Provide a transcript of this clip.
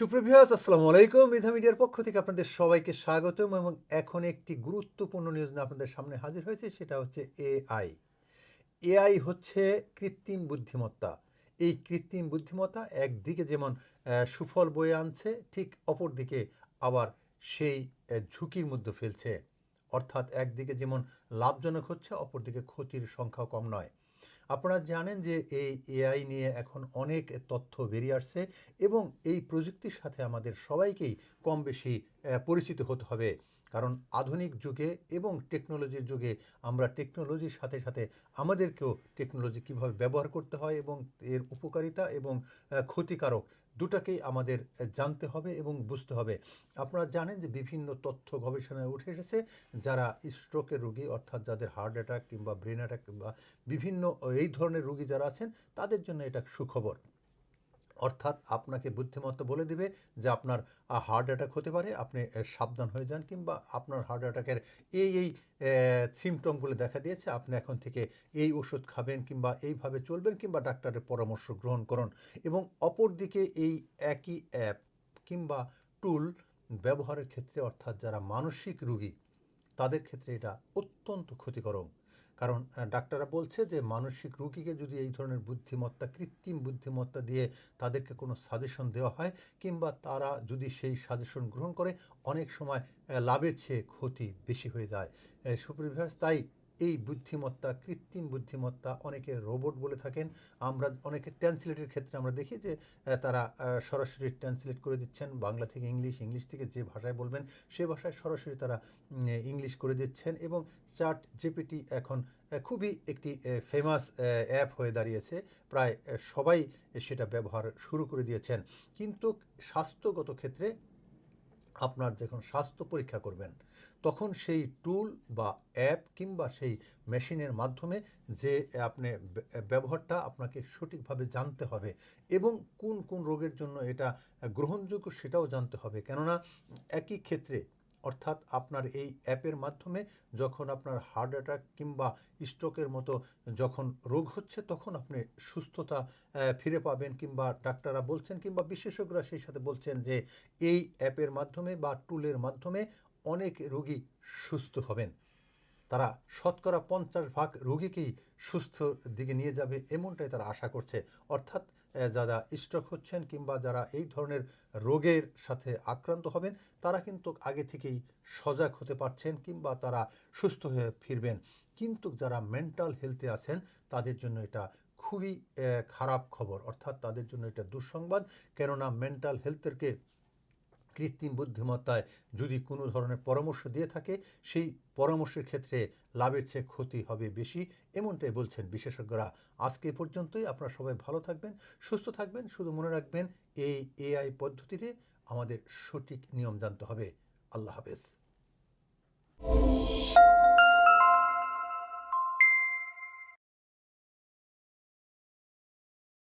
সুপ্রভিয়াস আসসালামু আলাইকুম। মৃধা মিডিয়ার পক্ষ থেকে আপনাদের সবাইকে স্বাগতম এবং এখন একটি গুরুত্বপূর্ণ নিউজ আপনাদের সামনে হাজির হয়েছে, সেটা হচ্ছে এআই এআই হচ্ছে কৃত্রিম বুদ্ধিমত্তা। এই কৃত্রিম বুদ্ধিমত্তা একদিকে যেমন সুফল বয়ে আনছে, ঠিক অপর দিকে আবার সেই ঝুঁকির মধ্যে ফেলছে। অর্থাৎ একদিকে যেমন লাভজনক হচ্ছে, অপরদিকে ক্ষতির সংখ্যা কম নয়। আপনারা জানেন যে এই এআই নিয়ে এখন অনেক তথ্য বেরিয়ে আসছে এবং এই প্রযুক্তির সাথে আমাদের সবাইকেই কম বেশি পরিচিত হতে হবে। কারণ আধুনিক যুগে এবং টেকনোলজির যুগে আমরা টেকনোলজির সাথে সাথে আমাদেরকেও টেকনোলজি কীভাবে ব্যবহার করতে হয় এবং এর উপকারিতা এবং ক্ষতিকারক দুটাকেই আমাদের জানতে হবে এবং বুঝতে হবে। আপনারা জানেন যে বিভিন্ন তথ্য গবেষণায় উঠে এসেছে যারা স্ট্রোকের রোগী অর্থাৎ যাদের হার্ট অ্যাটাক কিংবা ব্রেন অ্যাটাক কিংবা বিভিন্ন, এই ধরনের রোগী যারা আছেন, তাদের জন্য এটা সুখবর। অর্থাৎ আপনাকে বুদ্ধিমত্তা বলে দিবে যে আপনার হার্ট অ্যাটাক হতে পারে, আপনি সাবধান হয়ে যান কিংবা আপনার হার্ট অ্যাটাকের এই এই সিমটমগুলো দেখা দিয়েছে, আপনি এখন থেকে এই ওষুধ খাবেন কিংবা এইভাবে চলবেন কিংবা ডাক্তারের পরামর্শ গ্রহণ করুন। এবং অপরদিকে এই একই অ্যাপ কিংবা টুল ব্যবহারের ক্ষেত্রে অর্থাৎ যারা মানসিক রোগী তাদের ক্ষেত্রে এটা অত্যন্ত ক্ষতিকরং কারণ ডাক্তাররা বলছে যে, মানসিক রোগীকে যদি এই ধরনের বুদ্ধিমত্তা, কৃত্রিম বুদ্ধিমত্তা দিয়ে তাদেরকে কোনো সাজেশন দেওয়া হয় কিংবা তারা যদি সেই সাজেশন গ্রহণ করে, অনেক সময় লাভের চেয়ে ক্ষতি বেশি হয়ে যায়। সুপ্রিভার্স তাই এই বুদ্ধিমত্তা, কৃত্রিম বুদ্ধিমত্তা অনেকে রোবট বলে থাকেন। আমরা অনেকে ট্রান্সলেটের ক্ষেত্রে আমরা দেখি যে তারা সরাসরি ট্রান্সলেট করে দিচ্ছেন, বাংলা থেকে ইংলিশ ইংলিশ থেকে যে ভাষায় বলবেন, সে ভাষায় সরাসরি তারা ইংলিশ করে দিচ্ছেন এবং চার্ট জেপিটি এখন খুবই একটি ফেমাস অ্যাপ হয়ে দাঁড়িয়েছে। প্রায় সবাই সেটা ব্যবহার শুরু করে দিয়েছেন। কিন্তু স্বাস্থ্যগত ক্ষেত্রে আপনার যখন স্বাস্থ্য পরীক্ষা করবেন, তখন সেই টুল বা অ্যাপ কিংবা সেই মেশিনের মাধ্যমে যে আপনি ব্যবহারটা আপনাকে সঠিকভাবে জানতে হবে এবং কোন কোন রোগের জন্য এটা গ্রহণযোগ্য সেটাও জানতে হবে। কেননা একই ক্ষেত্রে অর্থাৎ আপনার এই অ্যাপের মাধ্যমে যখন আপনার হার্ট অ্যাটাক কিংবা স্ট্রোকের মতো যখন রোগ হচ্ছে, তখন আপনি সুস্থতা ফিরে পাবেন কিংবা ডাক্তাররা বলছেন কিংবা বিশেষজ্ঞরা সেই সাথে বলছেন যে এই অ্যাপের মাধ্যমে বা টুলের মাধ্যমে অনেক রোগী সুস্থ হবেন। তারা শতকরা পঞ্চাশ ভাগ রোগীকেই সুস্থ দিকে নিয়ে যাবে এমনটাই তারা আশা করছে। অর্থাৎ যারা স্ট্রোক হচ্ছেন কিংবা যারা এই ধরনের রোগের সাথে আক্রান্ত হবেন, তারা কিন্তু আগে থেকেই সজাগ হতে পারছেন কিংবা তারা সুস্থ হয়ে ফিরবেন। কিন্তু যারা মেন্টাল হেলথে আছেন, তাদের জন্য এটা খুবই খারাপ খবর। অর্থাৎ তাদের জন্য এটা দুঃসংবাদ। কেননা, মেন্টাল হেলথেরকে কৃত্রিম বুদ্ধিমত্তায় যদি কোনো ধরনের পরামর্শ দিয়ে থাকে, সেই পরামর্শের ক্ষেত্রে লাভের চেয়ে ক্ষতি হবে বেশি, এমনটাই বলছেন বিশেষজ্ঞরা। আজকে পর্যন্তই, আপনারা সবাই ভালো থাকবেন, সুস্থ থাকবেন, শুধু মনে রাখবেন, এই এআই পদ্ধতিতে আমাদের সঠিক নিয়ম জানতে হবে। আল্লাহ হাফেজ।